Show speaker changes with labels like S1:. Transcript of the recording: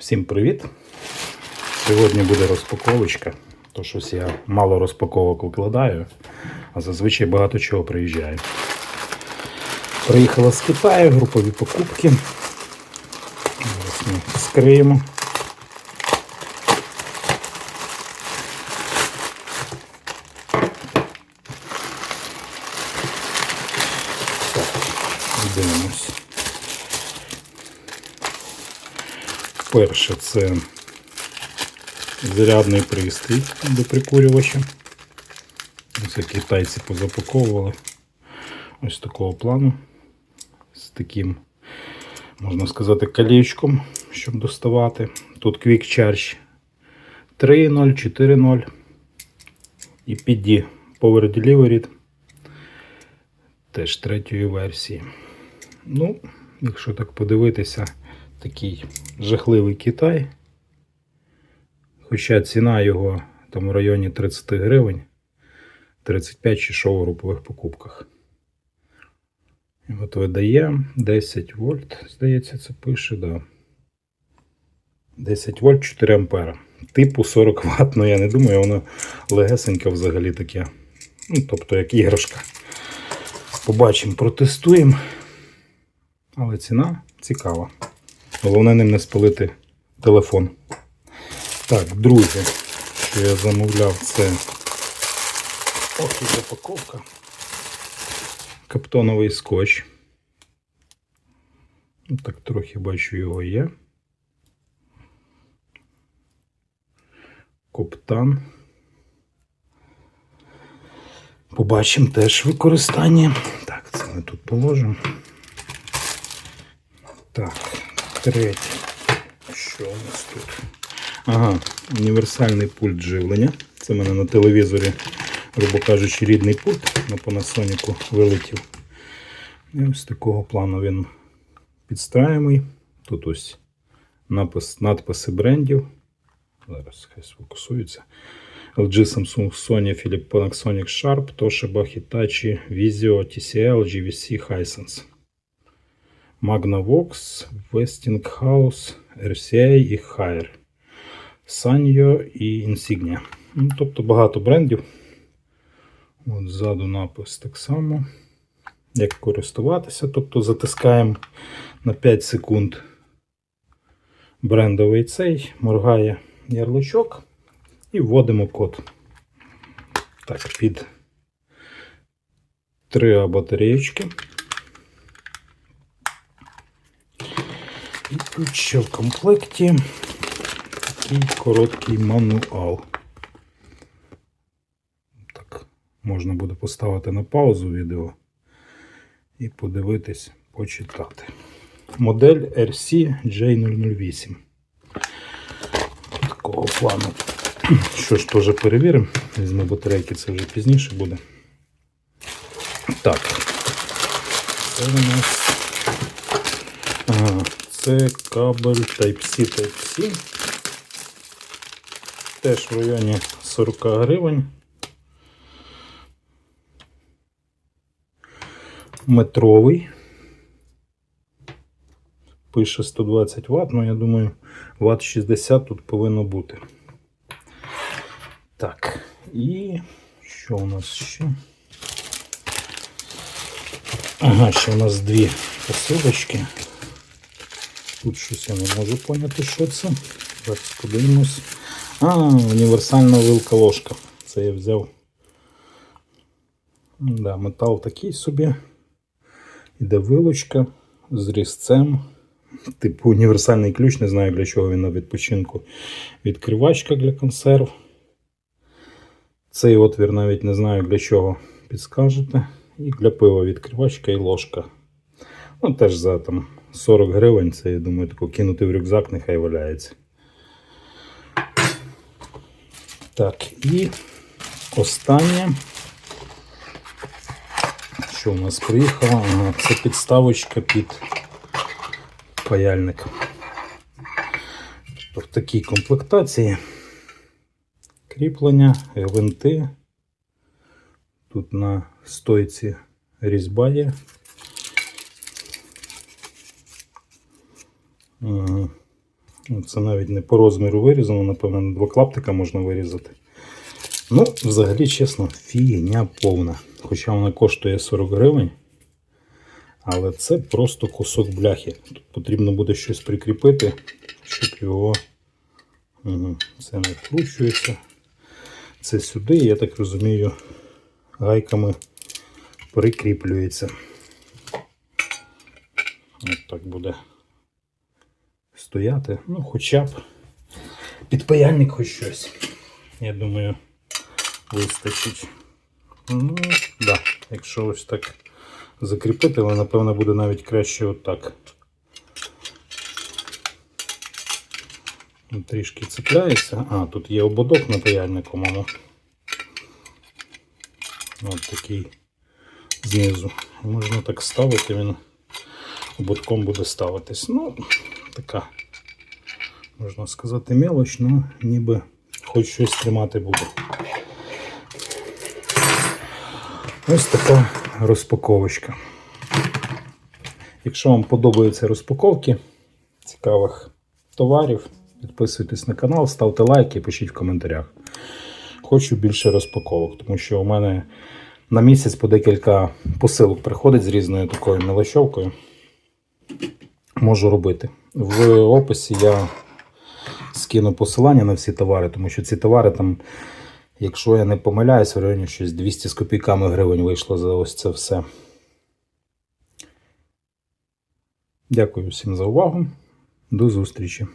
S1: Всім привіт! Сьогодні буде розпаковочка. То щось я мало розпаковок викладаю, а зазвичай багато чого приїжджає. Приїхала з Китаю, групові покупки. Зараз ми скриємо. Так, дивимось. Перше це зарядний пристрій до прикурювача. Ось китайці позапаковували ось такого плану. З таким, можна сказати, колечком, щоб доставати. Тут Quick Charge 3.0, 4.0 і PD Power Delivery теж третьої версії. Ну, якщо так подивитися, такий жахливий Китай. Хоча ціна його там в районі 30 гривень, 35 чи що у групових покупках. От видає 10 вольт, здається, це пише, да. 10 вольт 4 ампера. Типу 40 Вт, ну я не думаю, воно легесеньке взагалі таке. Ну, тобто як іграшка. Побачимо, протестуємо. Але ціна цікава. Головне ним не спалити телефон. Так, друге, що я замовляв, це ох і запаковка. Каптоновий скотч. Ну, Так трохи бачу його є. Коптан. Побачимо теж використання. Так, це ми тут положимо. Так, третє. Що у нас тут? Ага, універсальний пульт живлення. Це в мене на телевізорі, грубо кажучи, рідний пульт на Panasonic вилетів. І ось такого плану він підстраємий. Тут ось напис, надписи брендів. Зараз хай сфокусується. LG, Samsung, Sony, Philips, Panasonic, Sharp, Toshiba, Hitachi, Vizio, TCL, GVC, Hisense. Magnavox, Westinghouse, RCA і Haier. Sanyo і Insignia. Ну, тобто багато брендів. От ззаду напис так само. Як користуватися. Тобто затискаємо на 5 секунд брендовий цей, моргає ярличок і вводимо код. Так, під 3 батареєчки. І тут ще в комплекті такий короткий мануал. Так, можна буде поставити на паузу відео і подивитись, почитати. Модель RC J008. Такого плану. Що ж, теж перевіримо. Візьму батарейки, це вже пізніше буде. Так. Це у нас. Ага, це кабель Type-C Type-C. Теж в районі 40 гривень. Метровий. Пише 120 Вт, ну я думаю, Вт 60 тут повинно бути. Так, і що у нас ще? Ага, ще у нас дві посилочки. Тут щось я не можу поняти, що це. Зараз подивимось. А, універсальна вилка ложка. Це я взяв. Да, метал такий собі. Іде вилочка з різцем. Типу універсальний ключ, не знаю для чого він на відпочинку. Відкривачка для консерв. Цей отвір навіть не знаю для чого підскажете. І для пива відкривачка і ложка. Ну, теж за там 40 гривень. Це, я думаю, тако кинути в рюкзак, нехай валяється. Так, і останнє, що у нас приїхало, це підставочка під паяльник. Тобто в такій комплектації кріплення, гвинти. Тут на стойці різьба є. Ага. Ну, Це навіть не по розміру вирізано, напевно, два клаптика можна вирізати. Ну, взагалі, чесно, фігня повна. Хоча вона коштує 40 гривень. Але це просто кусок бляхи. Тут потрібно буде щось прикріпити, щоб його. Це не вкручується. Це сюди, я так розумію, гайками прикріплюється. От так буде стояти. Ну, хоча б підпаяльник хоч щось. Я думаю, вистачить. Ну, да. Якщо ось так закріпити, але напевно буде навіть краще отак. Ну, Трішки цепляється. А, тут є ободок на паяльнику, мамо. Ось такий знизу. Можна так ставити, він ободком буде ставитись. Ну, така, можна сказати, мелоч, ну ніби хоч щось тримати буде. Ось така розпаковочка. Якщо вам подобаються розпаковки цікавих товарів, підписуйтесь на канал, ставте лайки, пишіть в коментарях. Хочу більше розпаковок, тому що у мене на місяць по декілька посилок приходить з різною такою мелочовкою. Можу робити. В описі я скину посилання на всі товари, тому що ці товари там, якщо я не помиляюсь, в районі щось 200 з копійками гривень вийшло за ось це все. Дякую всім за увагу. До зустрічі!